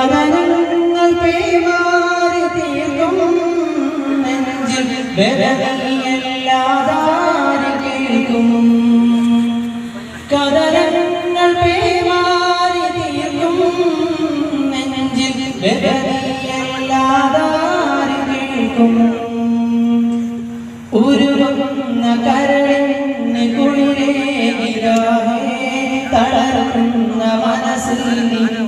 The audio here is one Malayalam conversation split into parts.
കഥനങ്ങൾ പേമാരി തീർക്കും നെഞ്ചിൽ. വെരവിയല്ലാതാരി കേൾക്കും. കഥനങ്ങൾ പേമാരി തീർക്കും നെഞ്ചിൽ. വെരവിയല്ലാതാരി കേൾക്കും. ഉരുകുന്ന കരളിന് കുളിരേകിരാഹേ തളർന്ന മനസ്സിൽ നീ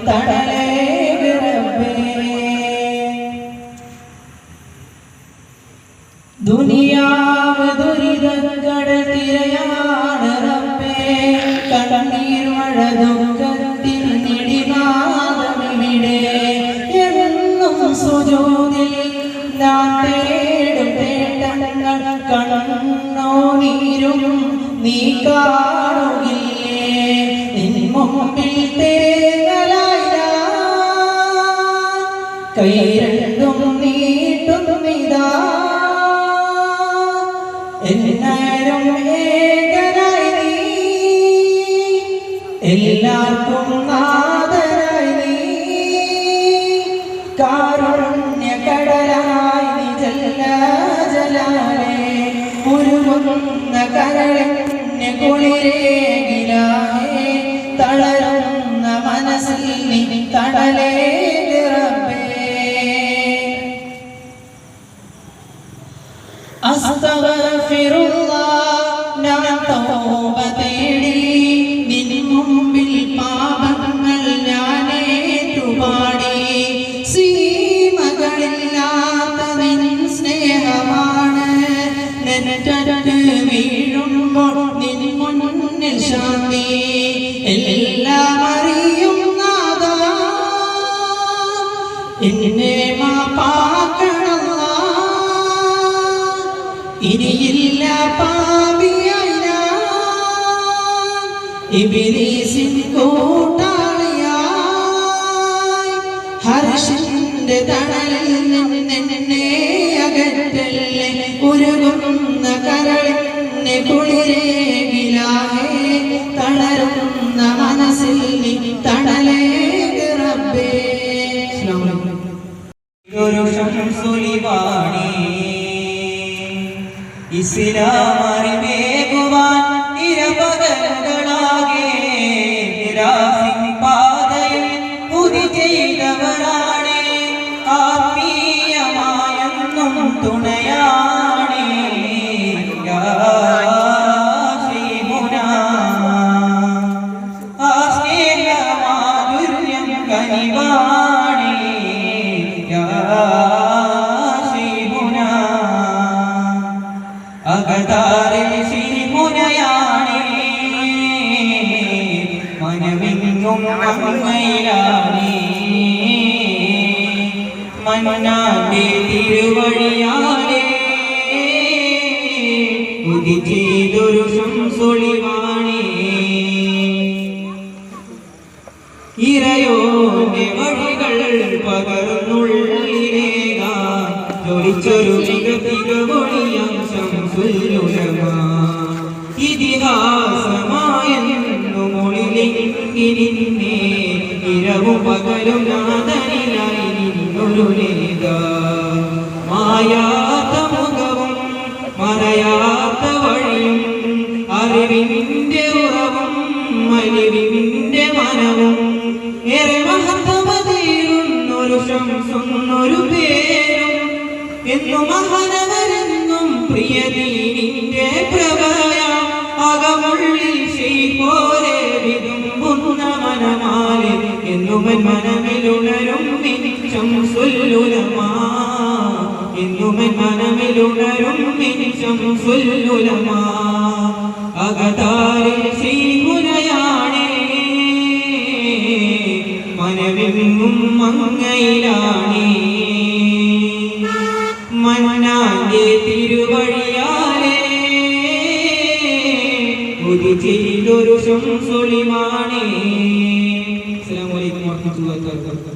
ദുനിയാവ് ദുരിതങ്ങളുടെ തിരയാണ് റബ്ബേ കണ്ണീർ മഴ ദുഃഖത്തിൻ നിടിനാദമിവിടെ. എന്നും സുജോതിൽ ഞാൻ തേടും തേട്ടങ്ങൾ കണ്ണോ നീരും നീ കാണുകയേ നിൻ മുമ്പിൽ തേങ്ങലായി കൈ രണ്ടും നീട്ടുന്നിതാ എന്നാരും ഏകനായി നീ. നാഥനായി നീ. കാരുണ്യ കടലായി നീ ജല്ല ജലാലേ. ഉരുകുന്ന കരളിന് കുളിരേകിലാഹേ തളരുന്ന മനസ്സിൽ നീ തടലേ റബ്ബേ നെറ്ററ്റ് വീഴുമ്പോൾ നിൻ ശാന്തി. എല്ലാം ഇനിയില്ല കൂട്ടാളിയായി ഒരു ശംസുലിവാണി ഇസ്ലാമറിവേകുവാൻ ഇരപകലുകളാകെ നിരാസിൻ പാതയിൽ പുതി ചെയ്തവരാണ്. ആത്മീയമായെന്നും തുണയാണ്. ആ സ്നേഹമാധുര്യം കനിവാണി അകതാരിൽ ശ്രീമുനയാണ്. മനമെങ്ങും അങ്ങയിലാണ് മന്നാന്റെ തിരുവഴിയാലേ ഉദിച്ചേതൊരു സംസൊളിവാണേ ഇറയോന്റെ വഴികൾ പകർന്നുള്ളിലേകാൻ ജ്വലിച്ചൊരു മികതികവൊളിയാം ശംസുലുലമ ഇതിഹാസമായെന്നു മൊഴിലെങ്കി നിന്നെ ഇരവും പകലും നാദനിലായി നിന്നൊരു നേത മായാത്ത മുഖവും മറയാത്ത വഴിയും അറിവിന്റെ ഉറവും മലിവിന്റെ മനവും ഏറെ മഹത്വമതീരുന്നൊരു ശംസുന്നൊരു പേരും എന്നു മഹനവരെന്നും പ്രിയദീനിന്റെ പ്രഭയാം അകമുള്ളിൽ ചെയ്പോലെ വിതുമ്പുന്ന മനമാലെ എന്നുമൻ മനമിലുണരും മിനിച്ചം സുല്ലുലമാ. എന്നുമൻ മനമിലുണരും മിനിച്ചം സുല്ലുലമാ. അകതാരിൽ ശ്രീപുരയാണേ മനമെങ്ങും മങ്ങയിലാണേ ഉദിച്ചിലൊരു ശംസുളിമാണേ അസ്സലാമു അലൈക്കും വറഹ്മത്തുള്ളാഹി വബറകാതുഹു.